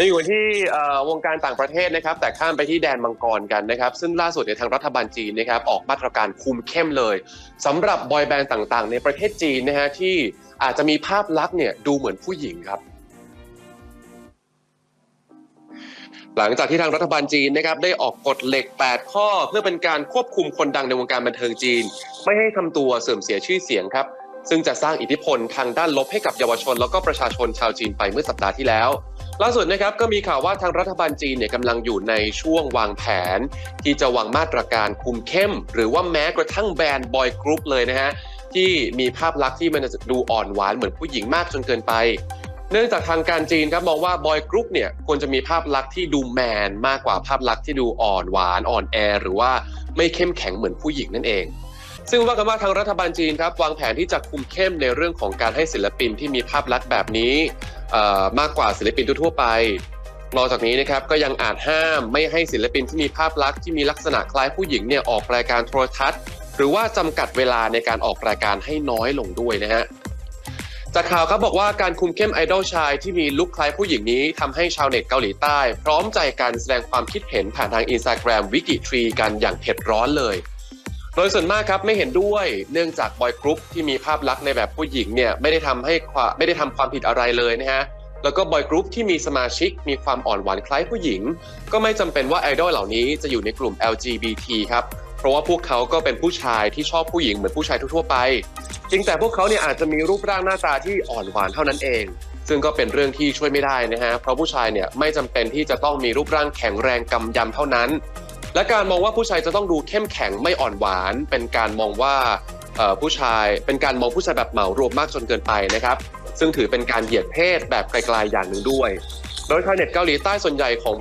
ยังอยู่ที่วงการต่างประเทศนะครับ แต่ข้ามไปที่แดนมังกรกันนะครับ ซึ่งล่าสุดเนี่ยทางรัฐบาลจีนนะครับออกมาตรการคุมเข้มเลยสำหรับบอยแบนด์ต่างๆ ในประเทศจีนนะฮะที่อาจจะมีภาพลักษณ์เนี่ยดูเหมือนผู้หญิงครับหลังจากที่ทางรัฐบาลจีนนะครับได้ออกกฎเหล็ก 8 ข้อ เพื่อเป็นการควบคุมคนดังในวงการบันเทิงจีน ไม่ให้ทำตัวเสื่อมเสียชื่อเสียงครับ ซึ่งจะสร้างอิทธิพลทางด้านลบให้กับเยาวชน แล้วก็ประชาชนชาวจีนไปเมื่อสัปดาห์ที่แล้ว ล่าสุดนะครับก็มีข่าวว่าทางรัฐบาลจีนเนี่ยกำลังอยู่ในช่วงวางแผน ที่จะวางมาตรการคุมเข้ม หรือว่าแม้กระทั่งแบนบอยกรุ๊ปเลยนะฮะที่มีภาพลักษณ์ที่มันจะดูอ่อนหวานเหมือนผู้หญิงมากจนเกินไป เนื่องจากทางการจีนครับมองว่าบอยกรุ๊ปเนี่ยควรจะมีภาพลักษณ์ที่ดูแมนมากกว่าภาพลักษณ์ที่ดูอ่อนหวานอ่อนแอ หรือว่าไม่เข้มแข็งเหมือนผู้หญิงนั่นเอง ซึ่งว่ากันว่าทางรัฐบาลจีนครับวางแผนที่จะคุมเข้มในเรื่องของการให้ศิลปินที่มีภาพลักษณ์แบบนี้มากกว่าศิลปินทั่วไป นอกจากนี้นะครับก็ยังอาจห้ามไม่ให้ศิลปินที่มีภาพลักษณ์ที่มีลักษณะคล้ายผู้หญิงเนี่ยออกรายการโทรทัศน์ หรือว่าจำกัดเวลาในการออกรายการให้น้อยลงด้วยนะฮะจากข่าวครับบอกว่าการคุมเข้มไอดอลชายที่มีลุคคล้ายผู้หญิงนี้ทำให้ชาวเน็ตเกาหลีใต้ พร้อมใจการแสดงความคิดเห็นผ่านทางอินสตาแกรมวิกิทรีกันอย่างเผ็ดร้อนเลย โดยส่วนมากครับไม่เห็นด้วยเนื่องจากบอยกรุ๊ปที่มีภาพลักษณ์ในแบบผู้หญิงเนี่ยไม่ได้ทำให้ไม่ได้ทำความผิดอะไรเลยนะฮะแล้วก็บอยกรุ๊ปที่มีสมาชิกมีความอ่อนหวานคล้ายผู้หญิง ก็ไม่จำเป็นว่าไอดอลเหล่านี้จะอยู่ในกลุ่ม LGBT ครับเพราะว่าพวกเขาก็เป็นผู้ชายที่ชอบผู้หญิงเหมือนผู้ชายทั่วไปจริงแต่พวกเขาเนี่ยอาจจะมีรูปร่างหน้าตาที่อ่อนหวานเท่านั้นเอง ซึ่งก็เป็นเรื่องที่ช่วยไม่ได้นะฮะเพราะผู้ชายเนี่ยไม่จำเป็นที่จะต้องมีรูปร่างแข็งแรงกำยำเท่านั้น และการมองว่าผู้ชายจะต้องดูเข้มแข็งไม่อ่อนหวาน เป็นการมองว่าผู้ชายเป็นการมองผู้ชายแบบเหมารวมมากจนเกินไปนะครับ ซึ่งถือเป็นการเหยียดเพศแบบไกลๆอย่างหนึ่งด้วย โดยชาวเน็ตเกาหลีใต้ส่วนใหญ่ของ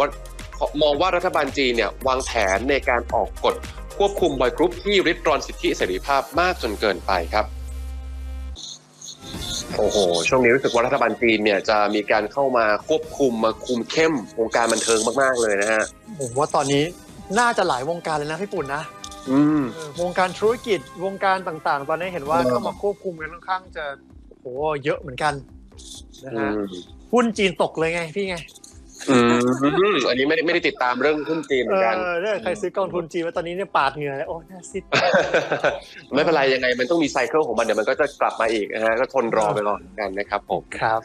มองว่ารัฐบาลจีนเนี่ยวางแผนในการออกกฎควบคุมบอยกรุ๊ปที่ริดรอนสิทธิเสรีภาพมากจนเกินไปครับโอ้โห ช่วงนี้รู้สึกว่ารัฐบาลจีนเนี่ยจะมีการเข้ามาควบคุมมาคุมเข้มวงการบันเทิงมาก ๆ เลยนะฮะผมว่าตอนนี้ น่าจะหลายวงการเลยนะพี่ปุ่นนะอืมเออวงการธุรกิจวงการต่างๆ ตอนนี้เห็นว่าเออเข้ามาควบคุมกันค่อนข้างจะโหเยอะเหมือนกันนะอืฮะมหุ้นจีนตกเลยไงพี่ไงอืมอันนี้ไม่ได้ไม่ได้ติดตามเรื่องหุ้นจีนเหมืเออนกัน อเนี่ยใครซื้อกองทุนจีนมาตอนนี้เนี่ยปาดเหงื่อเลยโอ้น่าซิด ไม่เป็นไรยังไงมันต้องมีไซเคิลของมันเดี๋ยวมันก็จะกลับมาอีกนะฮะก็ทนรอไปก่อนกันนะครับผม ครับ